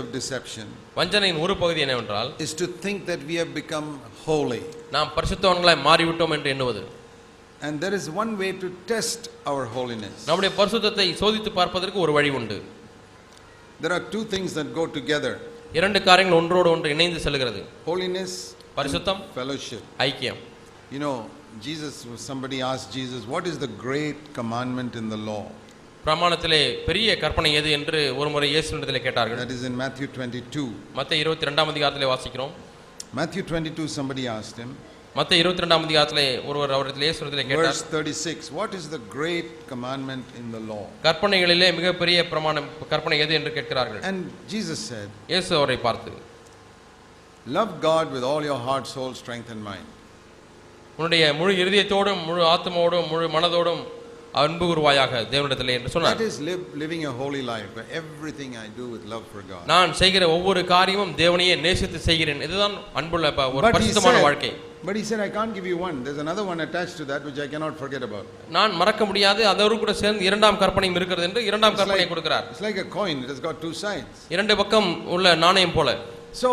of deception வஞ்சனையின் ஒரு பகுதி என்னவென்றால் is to think that we have become holy. நாம் பரிசுத்தவான்களாய் மாறிவிட்டோம் என்று எண்ணுவது And there is one way to test our holiness. நம்முடைய பரிசுத்தத்தை சோதித்து பார்ப்பதற்கு ஒரு வழி உண்டு There are two things that go together இரண்டு காரியங்கள் ஒன்றோடு ஒன்று இணைந்து செல்கிறது holiness, பரிசுத்தம் fellowship. ஐக்கியம் You know, Jesus, somebody asked Jesus, What is the great commandment in the law? பிரமாணத்திலே பெரிய கற்பனை எது என்று ஒரு முறை இயேசுவிடத்திலே கேட்டார்கள் That is in Matthew 22. மத்த இருபத்தி ரெண்டாம் அதிகாரத்திலே வாசிக்கிறோம் Matthew 22, somebody asked him. மத்த இருபத்தி ரெண்டாம் அதிகாரத்திலே ஒருவர் அவரிடத்தில் இயேசுவிடத்திலே கேட்டார் Verse 36 What is the great commandment in the law? கற்பனைகளிலே மிகப்பெரிய பிரமாணம் கற்பனை எது என்று கேட்கிறார்கள் And Jesus said, இயேசு அவரை பார்த்து Love God with all your heart, soul, strength, and mind. உன்னுடைய முழு இருதயத்தோடும் முழு ஆத்மாவோடும் முழு மனதோடும் அன்பு குருவாயாக தேவனிடத்திலே என்று சொன்னார் That is live, living a holy life where everything I do with love for God. நான் செய்கிற ஒவ்வொரு காரியமும் தேவனையே நேசித்து செய்கிறேன் இதுதான் அன்புள்ள ஒரு பரிசுத்தமான வாழ்க்கை but he said, I can't give you one. There's another one attached to that which I cannot forget about. நான் மறக்க முடியாது அதோடு கூட சேர்ந்து இரண்டாம் கற்பனையும் இருக்கிறது என்று இரண்டாம் It's கற்பனை like, கொடுக்கிறார் it's like a coin, it has got two sides. இரண்டு பக்கம் உள்ள நாணயம் போல So,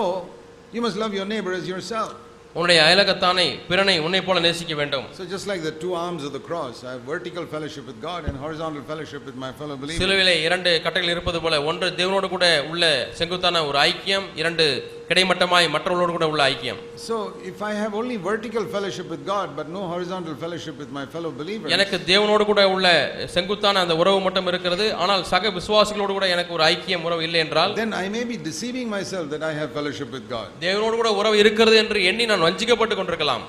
you must love your neighbor as yourself. உன்னுடைய அயலகத்தானை பிறனை உன்னை போல நேசிக்க வேண்டும் So, just like the two arms of the cross, I have vertical fellowship with God and horizontal fellowship with my fellow believers. சிலுவிலே இரண்டு கட்டைகள் இருப்பது போல ஒன்று தேவனோடு கூட உள்ள செங்குத்தான ஒரு ஐக்கியம் இரண்டு கிடைமட்டமாய் மற்றவர்களோடு கூட உள்ள ஐக்கியம் So, if I have only vertical fellowship with God but no horizontal fellowship with my fellow believers, எனக்கு தேவனோடு கூட உள்ள செங்குத்தான அந்த உறவு மட்டும் இருக்கிறது ஆனால் சக விசுவாசிகளோடு கூட எனக்கு ஒரு ஐக்கியம் உறவு இல்லை என்றால் then I may be deceiving myself that I have fellowship with God. தேவனோடு கூட உறவு இருக்கிறது என்று எண்ணி நான் வஞ்சிக்கப்பட்டு கொண்டிருக்கலாம்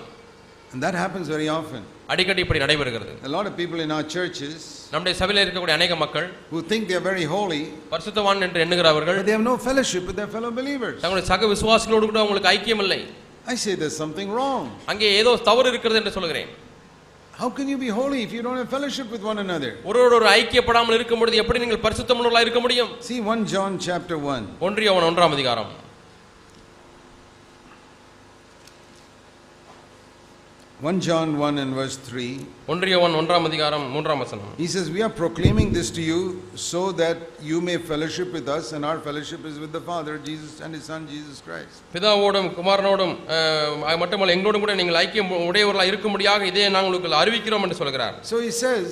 And that happens very often. அடிக்கடி இப்படி நடைபெறுகிறது A lot of people in our churches நம்முடைய சபையில் இருக்கக்கூடிய அநேக மக்கள் who think they are very holy, பரிசுத்தவான் என்று எண்ணுகிறவர்கள் but they have no fellowship with their fellow believers. தங்களுடைய சக விசுவாசிகளோடு கூட உங்களுக்கு ஐக்கியம் இல்லை I say there's something wrong. அங்கே ஏதோ தவறு இருக்கிறது என்று சொல்கிறேன் How can you be holy if you don't have fellowship with one another? ஒருவரோடு ஒரு ஐக்கியப்படாமல் இருக்கும் பொழுது எப்படி நீங்கள் பரிசுத்தமுள்ளவர்களாக இருக்க முடியும் See 1 John chapter 1. ஒன்றியவன் ஒன்றாம் அதிகாரம் 1 John 1 and verse 3. ஒன்றியவன் ஒன்றாம் அதிகாரம் மூன்றாம் வசனம் He says, We are proclaiming this to you so that you may fellowship with us, and our fellowship is with the Father, Jesus, and His Son, Jesus Christ. பிதாவோடும் குமாரனோடும் மட்டுமல்ல எங்களோடும் கூட நீங்கள் ஐக்கியம் உடையவர்களாக இருக்கும்படியாக இதே நாங்கள் உங்களுக்கு அறிவிக்கிறோம் என்று சொல்கிறார் So he says,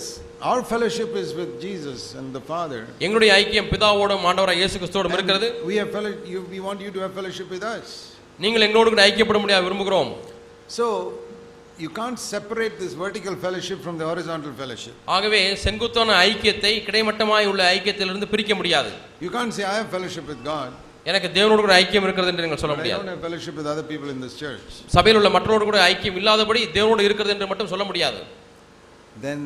Our fellowship is with Jesus and the Father. எங்களுடைய ஐக்கியம் பிதாவோடும் ஆண்டவராக இயேசு கிறிஸ்துவோடும் இருக்கிறது we, have fellow, you, we want you to have fellowship with us. நீங்கள் எங்களோடு கூட ஐக்கியப்பட முடியாது விரும்புகிறோம் So you can't separate this vertical fellowship from the horizontal fellowship. ஆகவே செங்குத்தான ஐக்கியத்தை கிடைமட்டமாய் உள்ள ஐக்கியத்திலிருந்து பிரிக்க முடியாது You can't say, I have fellowship with God, எனக்கு தேவனோடு கூட ஐக்கியம் இருக்கிறது என்று நீங்கள் சொல்ல முடியாது don't have fellowship with other people in this church. சபையில் உள்ள மற்றவரோடு கூட ஐக்கியம் இல்லாதபடி தேவனோடு இருக்கிறது என்று மட்டும் சொல்ல முடியாது Then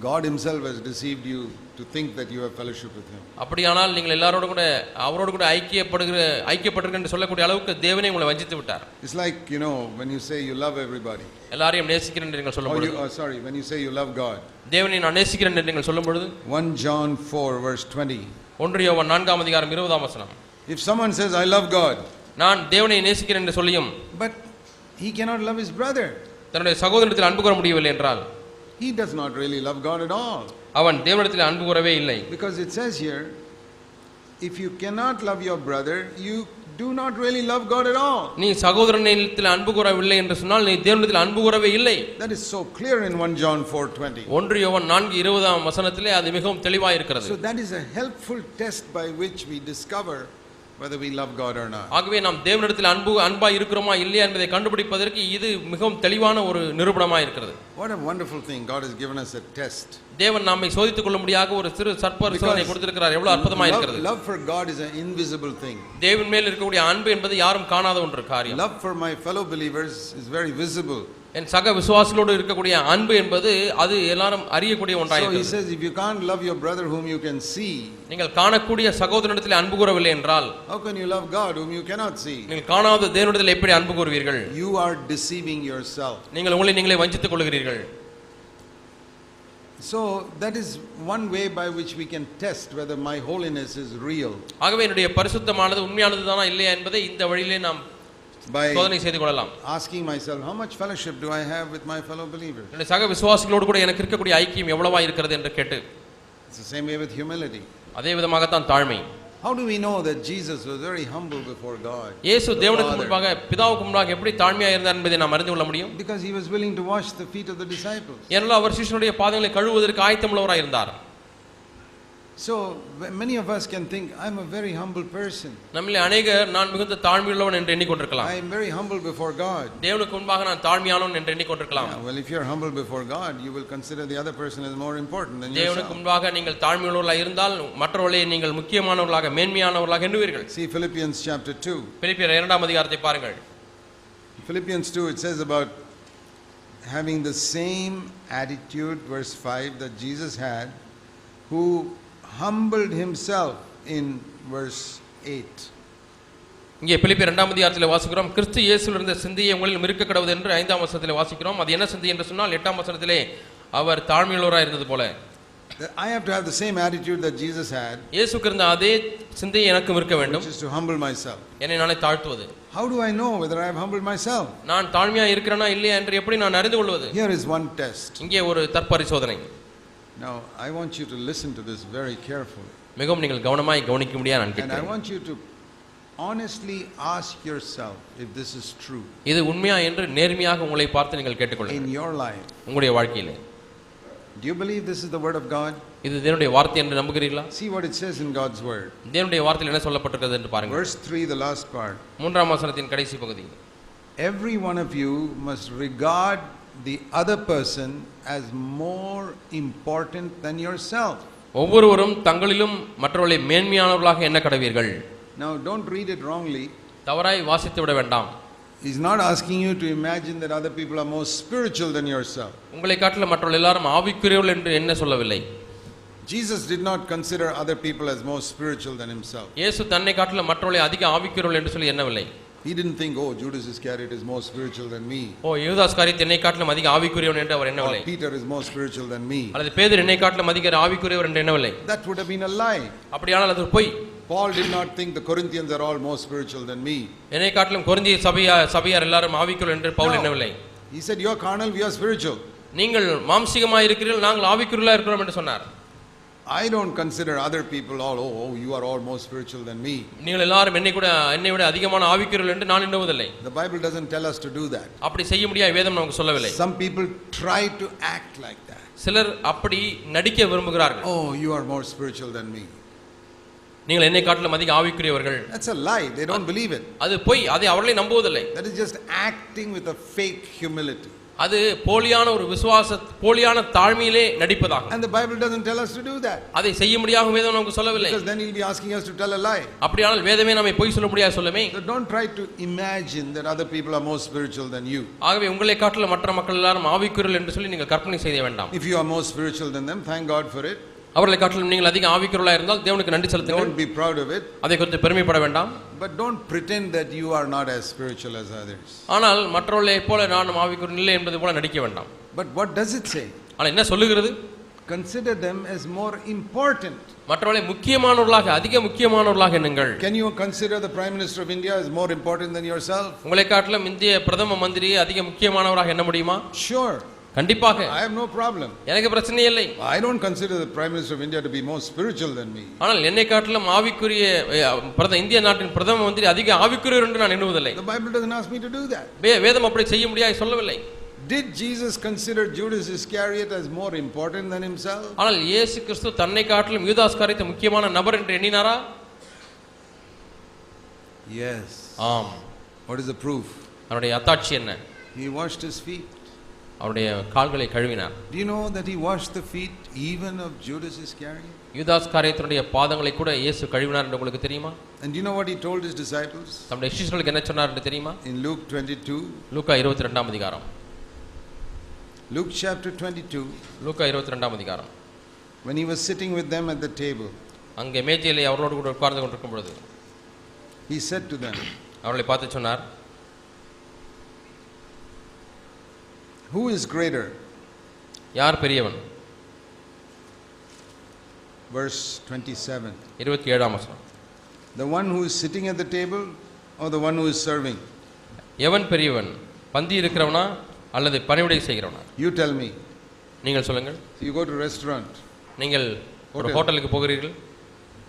God Himself has deceived you to think that you have fellowship with Him. அப்படியானால் நீங்கள் எல்லாரோடு கூட அவரோடு கூட ஐக்கியப்படுகிற ஐக்கியப்பட்டிருக்க என்று சொல்லக்கூடிய அளவுக்கு தேவனே உங்களை வஞ்சித்து விட்டார் It's like, you know, when you say you love everybody. எல்லாரையும் நேசிக்கிறேன் என்று நீங்கள் சொல்லும் Or பொழுது you, oh, sorry, when you say you love God. தேவனை நான் நேசிக்கிறேன் என்று நீங்கள் சொல்லும் பொழுது 1 John 4, verse 20. ஒன்று யோவான் நான்காம் அதிகாரம் இருபதாம் வசனம் If someone says, I love God, நான் தேவனை நேசிக்கிறேன் என்று சொல்லியும் but he cannot love his brother, தன்னுடைய சகோதரத்தில் அன்பு கூற முடியவில்லை என்றால் he does not really love God at all. அவன் தேவனிடத்தில் அன்பு கூறவே இல்லை Because it says here, if you cannot love your brother, you do not really love God at all. நீ சகோதரனிடத்தில் அன்பு கூறவில்லை என்று சொன்னால் நீ தேவனிடத்தில் அன்பு கூறவே இல்லை That is so clear in 1 John 4:20. ஒன்று யோவான் நான்கு இருபதாம் வசனத்திலே அது மிகவும் தெளிவாக இருக்கிறது So that is a helpful test by which we discover whether we love God or not. ஆகவே நாம் தேவனிடத்தில் அன்பு அன்பா இருக்கிறோமா இல்லையா என்பதை கண்டுபிடிப்பதற்கு இது மிகவும் தெளிவான ஒரு நிரூபணமாக இருக்கிறது What a wonderful thing. God has given us a test. தேவன் நம்மை சோதித்துக் கொள்ளும்படியாக ஒரு சிறு சற்பரிசோதனை கொடுத்திருக்கிறார் எவ்வளவு அற்புதமா Love, இருக்கிறது love for God is an invisible thing. தேவன் மேல் இருக்கக்கூடிய அன்பு என்பது யாரும் காணாத ஒன்று காரியம் Love for my fellow believers is very visible. என் சக விசுவாசிகளோடு இருக்கக்கூடிய அன்பு என்பது அது எல்லாரும் அறியக்கூடிய So he ஒன்றாயிருக்கிறது says, if you can't love your brother whom you can see, நீங்கள் காணக்கூடிய சகோதரனிடத்தில் அன்பு கூறவில்லை என்றால் how can you love God whom you cannot see? நீங்கள் காணாத தேவனிடத்தில் எப்படி அன்பு கூறுவீர்கள் You are deceiving yourself. நீங்கள் உங்களை நீங்களே வஞ்சித்துக் கொள்கிறீர்கள் So that is one way by which we can test whether my holiness is real. ஆகவே என்னுடைய பரிசுத்தமானது உண்மையானது தானா இல்லையா என்பதை இந்த வழியிலே நாம் By சோதனை செய்து கொள்ளலாம் asking myself, how much fellowship do I have with my fellow believers? என்னுடைய சக விசுவாசிகளோடு கூட எனக்கு இருக்கக்கூடிய ஐக்கியம் எவ்வளவா இருக்கிறது என்று கேட்டு It's the same way with humility. அதே விதமாகத்தான் தாழ்மை How do we know that Jesus was very humble before God? இயேசு தேவனுக்கு. முன்பாக பிதாவுக்கு முன்பாக எப்படி தாழ்மையா இருந்தார் என்பதை நாம் அறிந்து கொள்ள முடியும் Because he was willing to wash the feet of the disciples. ஏனென்றால் அவர் சிஷ்யனுடைய பாதங்களை கழுவுவதற்கு ஆயத்தமுள்ளவராய் இருந்தார் So w- many of us can think, I'm a very humble person. நம்மில் அநேகர் நான் மிகுந்த தாழ்மையுள்ளவன் என்று எண்ணிக்கொண்டிருக்கலாம் I am very humble before God. தேவனுக்கு முன்பாக நான் தாழ்மையானவன் என்று எண்ணிக்கொண்டிருக்கலாம் Yeah, well, if you're humble before God, you will consider the other person as more important than தேவனுக்கு yourself. முன்பாக நீங்கள் தாழ்மையுள்ளவர்களாக இருந்தால் மற்றவர்களை நீங்கள் முக்கியமானவர்களாக மேன்மையானவர்களாக எண்ணுவீர்கள் See Philippians chapter 2. பிலிப்பியர் இரண்டாம் அதிகாரத்தை பாருங்கள் Philippians 2, it says about having the same attitude, verse 5, that Jesus had, who humbled himself in verse 8. இங்கே பிலிப்பியர் இரண்டாம் அதிகாரத்தில் வாசிக்கிறோம் கிறிஸ்து இயேசுவில் இருந்த சிந்தையை உங்களில் இருக்க கடவுது என்று ஐந்தாம் வசனத்தில் வாசிக்கிறோம் அது என்ன சிந்தை என்று சொன்னால் எட்டாம் வசனத்திலே அவர் தாழ்மையுள்ளவராக இருந்தது போல I have to have the same attitude that Jesus had, இயேசுக்கு இருந்த அதே சிந்தை எனக்கும் இருக்க வேண்டும் which is to humble myself. என்னை நானே தாழ்த்துவது How do I know whether I have humbled myself? நான் தாழ்மையா இருக்கிறேனா இல்லையா என்று எப்படி நான் அறிந்து கொள்வது Here is one test. இங்கே ஒரு தற்பரிசோதனை Now, I want you to listen to this very carefully. மிகவும் நீங்கள் கவனமாய் கவனிக்க முடியாது நான் And I கேட்கிறேன் want you to honestly ask yourself if this is true இது உண்மையா என்று நேர்மையாக உங்களை பார்த்து நீங்கள் கேட்டுக்கொள்ளுங்கள் in your life. உங்களுடைய வாழ்க்கையிலே Do you believe this is the word of God? இது தேவனுடைய வார்த்தை என்று நம்புகிறீர்களா See what it says in God's word. தேவனுடைய வார்த்தையில் என்ன சொல்லப்பட்டிருக்கிறது என்று பாருங்கள் Verse 3, the last part. மூன்றாம் வசனத்தின் கடைசி பகுதி Every one of you must regard the other person as more important than yourself. ஒவ்வொருவரும் தங்களிலும் மற்றவர்களை மேன்மையானவர்களாக எண்ண கடவீர்கள் Now, don't read it wrongly. தவறாய் வாசித்து விட வேண்டாம் He's not asking you to imagine that other people are more spiritual than yourself. உங்களை காட்டில மற்றவர்கள் எல்லாரும் ஆவிக்குரியவர்கள் என்று என்ன சொல்லவில்லை Jesus did not consider other people as more spiritual than himself. இயேசு தன்னை காட்டில மற்றவர்களை அதிக ஆவிக்குரியவர்கள் என்று சொல்லி எண்ணவில்லை He didn't think, oh, Judas Iscariot is more spiritual than me. ஓ யூதாஸ் காரியத்தை என்னை காட்டிலும் அதிக ஆவிக்குரியவன் என்று அவர் Or எண்ணவில்லை Peter is more spiritual than me. அல்லது பேதர் என்னை காட்டிலும் அதிக ஆவிக்குரியவர் என்று எண்ணவில்லை That would have been a lie. அப்படியானால் அது ஒரு பொய் Paul did not think the Corinthians are all more spiritual than me. என்னை காட்டிலும் குறைந்திய சபையா சபையார் எல்லாரும் ஆவிக்குரியவர் என்று Pavul No. எண்ணவில்லை He said, You're carnal, we are spiritual. நீங்கள் மாம்சீகமாக இருக்கிறீர்கள் நாங்கள் ஆவிக்குரியலா இருக்கிறோம் என்று சொன்னார் I don't consider other people all, oh, oh, you are all more spiritual than me. நீங்கள் எல்லாரும் என்னை கூட என்னை விட அதிகமான ஆவிக்குரியர்கள் என்று நான் எண்ணுவதில்லை The Bible doesn't tell us to do that. அப்படி செய்ய முடியாது வேதம் நமக்கு சொல்லவில்லை Some people try to act like that. சிலர் அப்படி நடிக்க விரும்புகிறார்கள் Oh, you are more spiritual than me. நீங்கள் என்னை காட்டிலும் அதிக ஆவிக்குரியவர்கள் That's a lie. They don't believe it. அது பொய் அதை அவர்களை நம்புவதில்லை That is just acting with a fake humility. அது போலியான ஒரு விசுவாச போலியான தாழ்மையிலே நடிப்பதாகும் And the Bible doesn't tell us to do that. அதை செய்ய முடியாத வேதம் நமக்கு சொல்லவில்லை Because then he'll be asking us to tell a lie. அப்படியானால் வேதமே நம்மை பொய் சொல்ல முடியாது சொல்லமே So don't try to imagine that other people are more spiritual than you. ஆகவே உங்களை காட்டிலும் மற்ற மக்கள் எல்லாரும் ஆவிக்குரியல் என்று சொல்லி நீங்கள் கற்பனை செய்ய வேண்டாம் If you are more spiritual than them, thank God for it. அவர்களை காட்டிலும் நீங்கள் அதிக ஆவிக்குரியலா இருந்தால் தேவனுக்கு நன்றி செலுத்துங்கள் Don't be proud of it. அதை கொஞ்சம் பெருமைப்பட வேண்டாம் But don't pretend that you are not as spiritual as others. ஆனால் மற்றவர்களைப் போல நானும் ஆவிக்குரிய இல்லை என்பது போல நடிக்க வேண்டாம் But what does it say? ஆனால் என்ன சொல்லுகிறது Consider them as more important. மற்றவர்களை முக்கியமானவர்களாக அதிக முக்கியமானவர்களாக எண்ணுங்கள் Can you consider the Prime Minister of India as more important than yourself? உங்களை காட்டிலும் இந்திய பிரதம மந்திரியை அதிக முக்கியமானவராக எண்ண முடியுமா Sure. கண்டிப்பாக I have no problem. எனக்கு பிரச்சனை இல்லை I don't consider the Prime Minister of India to be more spiritual than me. ஆனால் என்னை காட்டிலும் ஆவிக்குரிய அஹ், பிரத இந்திய நாட்டின் பிரதம மந்திரி அதிக ஆவிக்குரியவர் என்று நான் எண்ணுவதில்லை Bible doesn't ask me to do that. வே- வேதம் அப்படி செய்ய முடியாது சொல்லவில்லை Did Jesus consider Judas Iscariot as more important than himself? ஆனால் இயேசு கிறிஸ்து தன்னை காட்டிலும் யூதாஸ் காரியத்தை முக்கியமான நபர் என்று எண்ணினாரா Yes. ஆம் What is the proof? அவருடைய அத்தாட்சி என்ன He washed his feet. அவருடைய கால்களை கழுவினார். Do you know that he washed the feet even of Judas Iscariot? யூதாஸ் காரியத்தினுடைய பாதங்களை கூட இயேசு கழுவினார் என்று உங்களுக்கு தெரியுமா? And do you know what he told his disciples? தம்முடைய சிஷ்யர்களுக்கு என்ன சொன்னார் என்று தெரியுமா? In Luke 22, லூக்கா இருபத்தி ரெண்டாம் அதிகாரம். Luke chapter 22, லூக்கா இருபத்தி ரெண்டாம் அதிகாரம். When he was sitting with them at the table, அங்கே மேஜையிலே அவர்களோடு கூட உட்கார்ந்து கொண்டிருக்கும் பொழுது he said to them, அவர்களை பார்த்து சொன்னார் Who is greater? யார் பெரியவன் Verse 27. இருபத்தி ஏழாம் வசனம் The one who is sitting at the table or the one who is serving? எவன் பெரியவன் பந்தி இருக்கிறவனா அல்லது பணிவிடை செய்கிறவனா You tell me. நீங்கள் சொல்லுங்கள் You go to restaurant. நீங்கள் ஒரு. ஹோட்டலுக்கு போகிறீர்கள்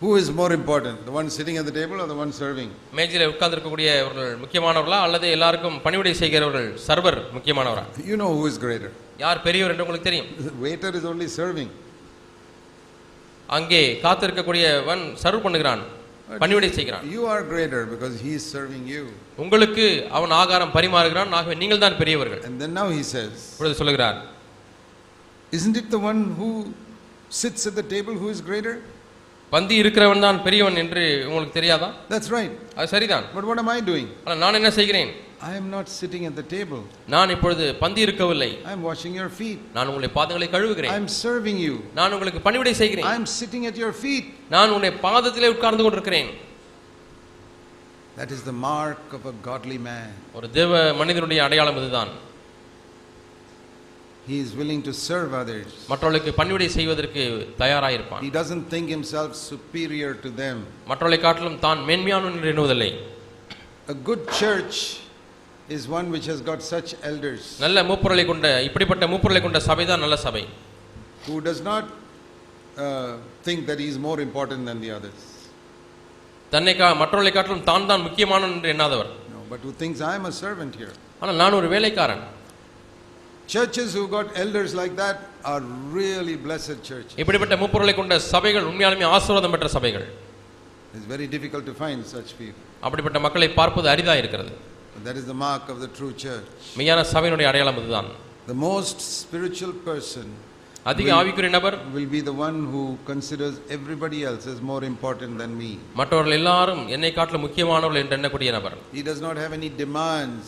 Who is more important, the one sitting at the table or the one serving? மேஜில் உட்கார்ந்திருக்கக்கூடியவர்கள் முக்கியமானவர்களா அல்லது எல்லாருக்கும் பணிவிடை செய்கிறவர்கள் சர்வர் முக்கியமானவரா You know who is greater. யார் பெரியவர் என்று உங்களுக்கு தெரியும் waiter is only serving. அங்கே காத்திருக்கக்கூடியவன் சர்வ் பண்ணுகிறான் பணிவிடை செய்கிறான் You are greater because he is serving you. உங்களுக்கு அவன் ஆகாரம் பரிமாறுகிறான் ஆகவே நீங்கள் தான் பெரியவர்கள் And then now he says, இப்பொழுது சொல்லுகிறார் Isn't it the one who sits at the table who is greater? பந்தி இருக்கிறவன் தான் பெரியவன் என்று உங்களுக்கு தெரியாதா That's right. அது சரிதான் But what am I doing? ஆனால் நான் என்ன செய்கிறேன் I am not sitting at the table. நான் இப்பொழுது பந்தி இருக்கவில்லை I am washing your feet. நான் உங்களுடைய பாதங்களை I கழுவுகிறேன் am serving you. நான் உங்களுக்கு பணிவிடை செய்கிறேன் I am sitting at your feet. நான் உன்னுடைய பாதத்திலே உட்கார்ந்து கொண்டிருக்கிறேன் That is the mark of a godly man. ஒரு தேவ மனிதனுடைய அடையாளம் இதுதான் He is willing to serve others. மற்றவர்களுக்கு பணிவிடை செய்வதற்கு தயாராயிருப்பான் He doesn't think himself superior to them. மற்றவர்களை காட்டிலும் தான் மேன்மையானவன் என்று எண்ணுவதில்லை A good church is one which has got such elders நல்ல மூப்பொருளை கொண்ட இப்படிப்பட்ட மூப்பொருளை கொண்ட சபை தான் நல்ல சபை who does not uh, think that he is more important than the others. தன்னை கா மற்றவர்களை காட்டிலும் தான் தான் முக்கியமானவன் என்று எண்ணாதவர் No, but who thinks I am a servant here. ஆனால் நான் ஒரு வேலைக்காரன் Churches who got elders like that are really blessed churches. இப்படிப்பட்ட மூப்பொருளை கொண்ட சபைகள் உண்மையாலுமே ஆசீர்வாதம் பெற்ற சபைகள் It's very difficult to find such people. அப்படிப்பட்ட மக்களை பார்ப்பது அரிதா இருக்கிறது But that is the mark of the true church. மெய்யான சபையினுடைய அடையாளம் இதுதான் The most spiritual person அதிக Will- ஆவிக்குரிய நபர் will be the one who considers everybody else as more important than me. மற்றவர்கள் எல்லாரும் என்னை காட்டிலும் முக்கியமானவர்கள் என்று எண்ணக்கூடிய நபர் He does not have any demands.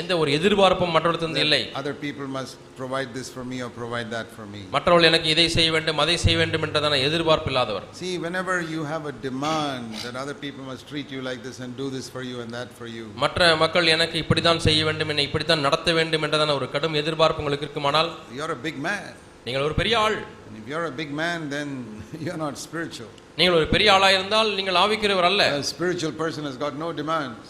எந்த ஒரு எதிர்பார்ப்பும் மற்றவர்களிடத்திலிருந்து இல்லை Other people must provide this for me or provide that for me. மற்றவர்கள் எனக்கு இதை செய்ய வேண்டும் அதை செய்ய வேண்டும் என்றதான எதிர்பார்ப்பு இல்லாதவர் See, whenever you have a demand that other people must treat you like this and do this for you and that for you, மற்ற மக்கள் எனக்கு இப்படித்தான் செய்ய வேண்டும் என்னை இப்படித்தான் நடத்த வேண்டும் என்றதான ஒரு கடும் எதிர்பார்ப்பு உங்களுக்கு இருக்குமானால் you're a big man. நீங்கள் ஒரு பெரிய ஆள் And if you're a big man, then you're not spiritual. நீங்கள் ஒரு பெரிய ஆளாக இருந்தால் நீங்கள் ஆவிக்குரியவர் அல்ல A spiritual person has got no demands.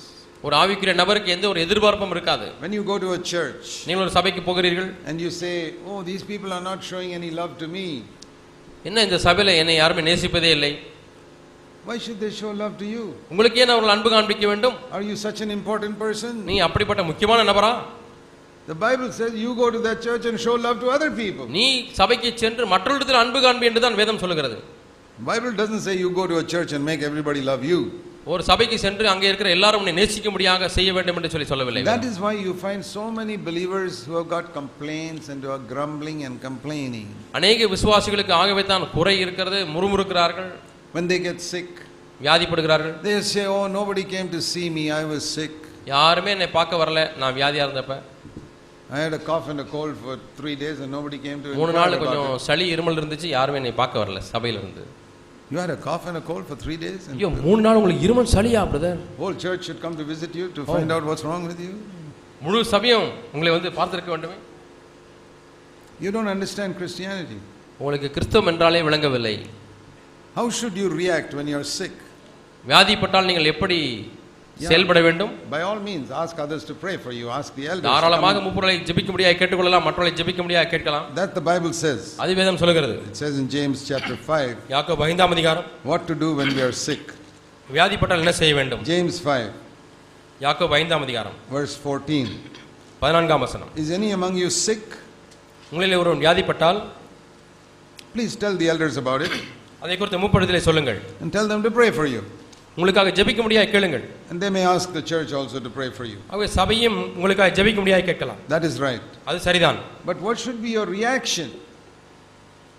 ஒரு ஆவிக்குரிய நபருக்கு எந்த ஒரு எதிர்பார்ப்பும் இருக்காது When you go to a church நீங்கள் ஒரு சபைக்கு போகிறீர்கள் and you say, Oh, these people are not showing any love to me, என்ன இந்த சபையில என்னை யாருமே நேசிப்பதே இல்லை why should they show love to you? உங்களுக்கு ஏன் அவர்கள் அன்பு காண்பிக்க வேண்டும் Are you such an important person? நீ அப்படிப்பட்ட முக்கியமான நபரா The Bible says you go to that church and show love to other people. நீ சபைக்கு சென்று மற்றவர்களிடத்தில் அன்பு காண்பி என்று தான் வேதம் சொல்லுகிறது Bible doesn't say you go to a church and make everybody love you. ஒரு சபைக்கு சென்று அங்கே இருக்கிற எல்லாரும் உன்னை நேசிக்கும்படியாக செய்ய வேண்டும் என்று சொல்லி சொல்லவில்லை That is why you find so many believers who have got complaints and who are grumbling and complaining. அநேக விசுவாசிகளுக்கு ஆகவே தான் குறை இருக்கிறது முறுமுறுக்கிறார்கள் When they get sick, வியாதிப்படுகிறார்கள் they say, Oh, nobody came to see me, I was sick. யாருமே என்னை பார்க்க வரல நான் வியாதியா இருந்தப்ப I had a cough and a cold for three days and nobody came to மூணு நாள் கொஞ்சம். சளி இருமல் இருந்துச்சு யாருமே என்னை பார்க்க வரல சபையில இருந்து You had a cough and a cold for three days? And ஐயோ மூணு நாள் உங்களுக்கு இருமல் சளியா brother whole church should come to visit you to find out what's wrong with you? முழு சபையும் உங்களை வந்து பார்த்திருக்க வேண்டுமே You don't understand Christianity. உங்களுக்கு கிறிஸ்தவம் என்றாலே விளங்கவில்லை How should you react when you're sick? வியாதிப்பட்டால் நீங்கள் எப்படி செயல்பட வேண்டும் By all means, ask others to pray for you. Ask the elders. to தாராளமாக come. முப்பொருளை ஜெபிக்க முடியாது கேட்டுக்கொள்ளலாம் மற்றவர்களை ஜெபிக்க முடியாது கேட்கலாம் That the Bible says. அது வேதம் சொல்லுகிறது It says in James chapter 5 யாக்கோபு ஐந்தாம் அதிகாரம் what to do when we are sick. வியாதிப்பட்டால் என்ன செய்ய வேண்டும் James 5, யாக்கோபு ஐந்தாம் அதிகாரம் verse 14. பதினான்காம் வசனம் Is any among you sick? உங்களில் ஒருவன் வியாதிப்பட்டால் Please tell the elders about it அதை குறித்து முப்படத்திலே சொல்லுங்கள் and tell them to pray for you. உங்களுக்காக ஜெபிக்க முடியாது கேளுங்கள் And they may ask the church also to pray for you. ஆகவே சபையும் உங்களுக்காக ஜெபிக்க முடியாது கேட்கலாம் That is right. அது சரிதான் But what should be your reaction?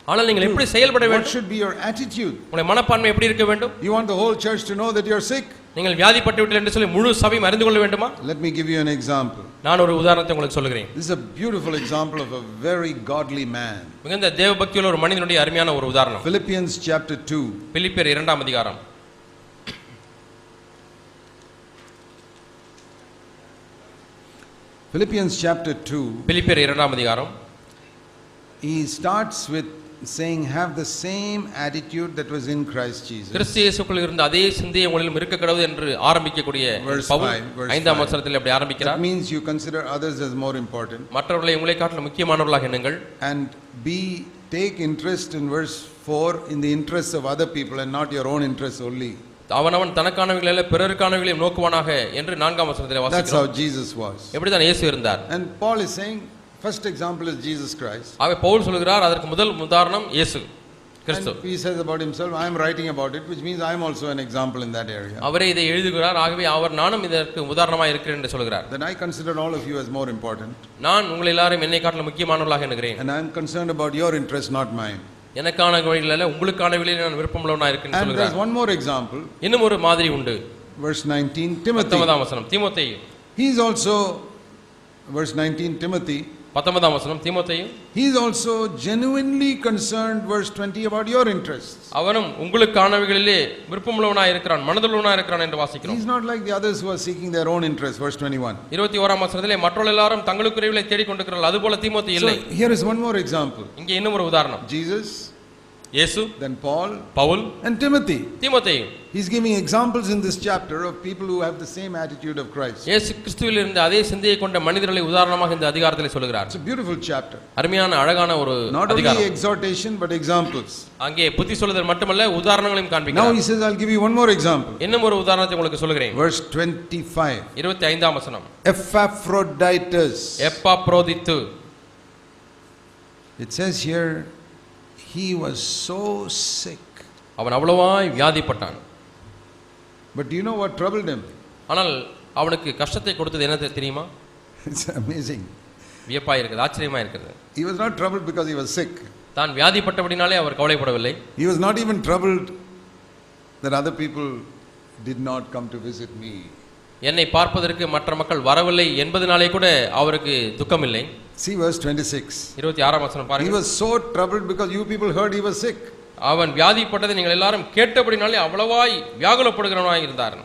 ஆனால் நீங்கள் எப்படி செயல்பட What வேண்டும் should be your attitude? உங்களுடைய மனப்பான்மை எப்படி இருக்க வேண்டும் You want the whole church to know that you're sick? நீங்கள் வியாதிப்பட்டு விட்டீர்கள் என்று சொல்லி முழு சபையும் அறிந்து கொள்ள வேண்டுமா Let me give you an example. நான் ஒரு உதாரணத்தை உங்களுக்கு சொல்லுகிறேன் This is a beautiful example of a very godly man. மிகுந்த தேவபக்தியுள்ள ஒரு மனிதனுடைய அருமையான ஒரு உதாரணம் Philippians chapter 2. பிலிப்பியர் இரண்டாம் அதிகாரம் Philippians chapter 2. பிலிப்பியர் இரண்டாம் அதிகாரம் He starts with saying, have the same attitude that was in Christ Jesus. கிறிஸ்து இயேசுக்குள் இருந்த அதே சிந்தையை உங்களிலும் இருக்க கடவுது என்று ஆரம்பிக்கக்கூடிய பவுல் ஐந்தாம். வசனத்தில் அப்படி That ஆரம்பிக்கிறார் means you consider others as more important மற்றவர்களை உங்களை காட்டிலும் முக்கியமானவர்களாக எண்ணுங்கள் and be take interest in verse 4 in the interests of other people and not your own interests only. அவனவன் தனக்கானவைகளில் பிறருக்கானவைகளையும் நோக்குவானாக என்று நான்காம் வசனத்தில் That's வாசிக்கிறோம் how Jesus was. எப்படிதான் இயேசு இருந்தார் And Paul is saying, first example is Jesus Christ. ஆகவே பவுல் சொல்கிறார் அதற்கு முதல் உதாரணம் இயேசு கிறிஸ்து he says about himself, I am writing about it, which means I am also an example in that area. அவரே இதை எழுதுகிறார் ஆகவே அவர் நானும் இதற்கு உதாரணமாக இருக்கிறேன் என்று சொல்கிறார் Then I consider all of you as more important. நான் உங்களை எல்லாரும் என்னை காட்டிலும் முக்கியமானவர்களாக எண்ணுகிறேன் And I am concerned about your interest, not mine. எனக்கான வழிகளில் உங்களுக்கான வழியில் நான் விருப்பமுள்ளவனா இருக்கேன்னு சொல்கிறார். one more example, இன்னும் ஒரு மாதிரி உண்டு. Verse 19, Timothy. பத்தொன்பதாம் வசனம் தீமோத்தேயு He's also, verse 19, Timothy, பத்தொன்பதாம் வசனம் தீமோத்தேயு he's also genuinely concerned, verse 20, about your interests. அவனும் உங்களுக்கானவைகளிலே விருப்பமுள்ளவனா இருக்கிறான் மனதுள்ளவனா இருக்கிறான் என்று வாசிக்கிறோம் He's not like the others who are seeking their own interests, verse 21. இருபத்தி ஓராம் வசனத்திலே மற்றவர்கள் எல்லாரும் தங்களுக்குரியவர்களை தேடிக் கொண்டிருக்கிறார்கள் அதுபோல தீமோத்தி So இல்லை here is one more example இங்கே இன்னும் ஒரு உதாரணம் Jesus, இயேசு then Paul, Pavul and Timothy. தீமோத்தேயு He's giving examples in this chapter of people who have the same attitude of Christ. இயேசு கிறிஸ்துவில் இருந்த அதே சிந்தையை கொண்ட மனிதர்களை உதாரணமாக இந்த அதிகாரத்தில் சொல்கிறார் It's a beautiful chapter. அருமையான அழகான ஒரு Not only அதிகாரம் exhortation, but examples. அங்கே புத்தி சொல்லுதல் மட்டுமல்ல உதாரணங்களையும் Now காண்பிக்கிறார் he says, I'll give you one more example. இன்னும் ஒரு உதாரணத்தை உங்களுக்கு சொல்கிறேன் Verse 25. இருபத்தி ஐந்தாம் வசனம் Epaphroditus. எப்பா புரோதித்து It says here, he was so sick. அவன் அவ்வளவாய் வியாதிப்பட்டான் But do you know what troubled him? ஆனால் அவனுக்கு கஷ்டத்தை கொடுத்தது என்ன தெரியுமா It's amazing. வியப்பா இருக்குது ஆச்சரியமா இருக்கிறது He was not troubled because he was sick. தான் வியாதிப்பட்டபடினாலே அவர் கவலைப்படவில்லை He was not even troubled that other people did not come to visit me. என்னை பார்ப்பதற்கு மற்ற மக்கள் வரவில்லை என்பதனாலே கூட அவருக்கு துக்கம் இல்லை See verse 26. இருபத்தி ஆறாம் வசனம் He பாருங்க was so troubled because you people heard he was sick. அவன் வியாதிப்பட்டதை நீங்கள் எல்லாரும் கேட்டபடினாலே அவ்வளவாய் வியாகுலப்படுகிறவனாய் இருந்தார்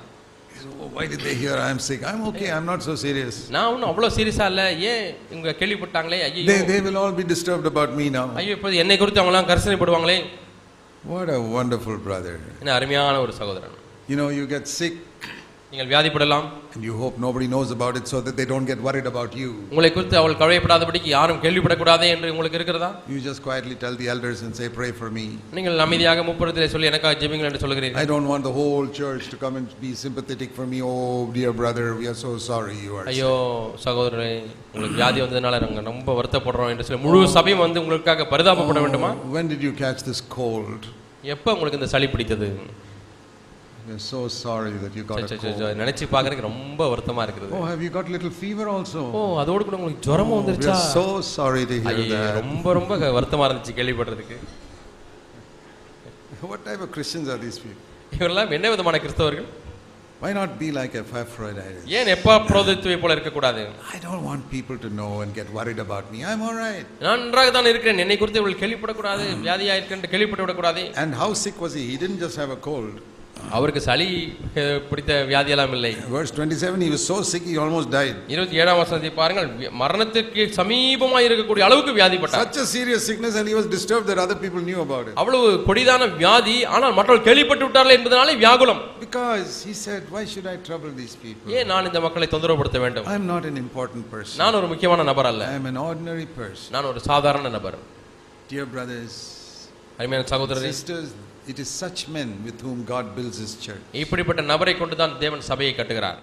He why did they hear I am sick? I'm okay, I'm not so serious. நான் ஒன்றும் அவ்வளோ சீரியஸா இல்லை ஏன் இவங்க கேள்விப்பட்டாங்களே ஐயோ They, they will all be disturbed about me now. ஐயோ இப்போது என்னை குறித்து அவங்களாம் கரிசனைப்படுவாங்களே What a wonderful brother. என்ன அருமையான ஒரு சகோதரன் You know, you get sick நீங்கள் வியாதிப்படலாம் and you hope nobody knows about it so that they don't get worried about you. உங்களை குறித்து அவள் கவலைப்படாதபடிக்கு யாரும் கேள்விப்படக்கூடாதே என்று உங்களுக்கு இருக்கிறதா You just quietly tell the elders and say, Pray for me. நீங்கள் அமைதியாக முப்புறத்திலே சொல்லி எனக்காக ஜெபிங்கள் என்று சொல்கிறீர்கள் I don't want the whole church to come and be sympathetic for me. Oh, dear brother, we are so sorry you are sick. ஐயோ சகோதரரே உங்களுக்கு வியாதி வந்ததுனால நாங்கள் ரொம்ப வருத்தப்படுறோம் என்று சொல்லி முழு சபையும் வந்து உங்களுக்காக பரிதாபப்பட வேண்டுமா Oh, when did you catch this cold? எப்போ உங்களுக்கு இந்த சளி பிடித்தது We are so sorry that you got say, a say, say, cold. சே, நினைச்சு பார்க்கறதுக்கு ரொம்ப வருத்தமா இருக்குது Oh, have you got little fever also? ஓ அதோடு கூட உங்களுக்கு ஜுரமும் We வந்துருச்சா are so sorry to hear ஐயே, that. ரொம்ப ரொம்ப வருத்தமா இருந்துச்சு கேள்விப்படுறதுக்கு What type of Christians are these people? இவரெல்லாம் என்ன விதமான கிறிஸ்தவர்கள் Why not be like Epaphroditus? ஏன் எப்பா புரோதித்துவை போல இருக்கக்கூடாது I don't want people to know and get worried about me. I'm all right. நான் நன்றாக தான் இருக்கிறேன் என்னை குறித்து இவர்கள் கேள்விப்படக்கூடாது வியாதியா இருக்கேன் கேள்விப்பட்டு விடக்கூடாது And how sick was he? He didn't just have a cold. அவருக்கு சளி பிடித்த வியாதியெல்லாம் இல்லை Verse 27, he was so sick he almost died. இருபத்தி ஏழாம் வசனத்தை பாருங்கள் வி- மரணத்திற்கு சமீபமாக இருக்கக்கூடிய அளவுக்கு வியாதிப்பட்டார் Such a serious sickness, and he was disturbed that other people knew about it. அவ்வளவு கொடிதான வியாதி ஆனால் மற்றவர்கள் கேள்விப்பட்டு விட்டார்கள் என்பதனாலே வியாகுலம் Because he said, Why should I trouble these people? ஏன் நான் இந்த மக்களை தொந்தரவுபடுத்த வேண்டும் I'm not an important person. நான் ஒரு முக்கியமான நபர் அல்ல I am an ordinary person. நான் ஒரு சாதாரண நபர் Dear brothers, அருமையான சகோதரரே sisters, it is such men with whom God builds his church. இப்படிப்பட்ட நபரை கொண்டு தான் தேவன் சபையை கட்டுகிறார்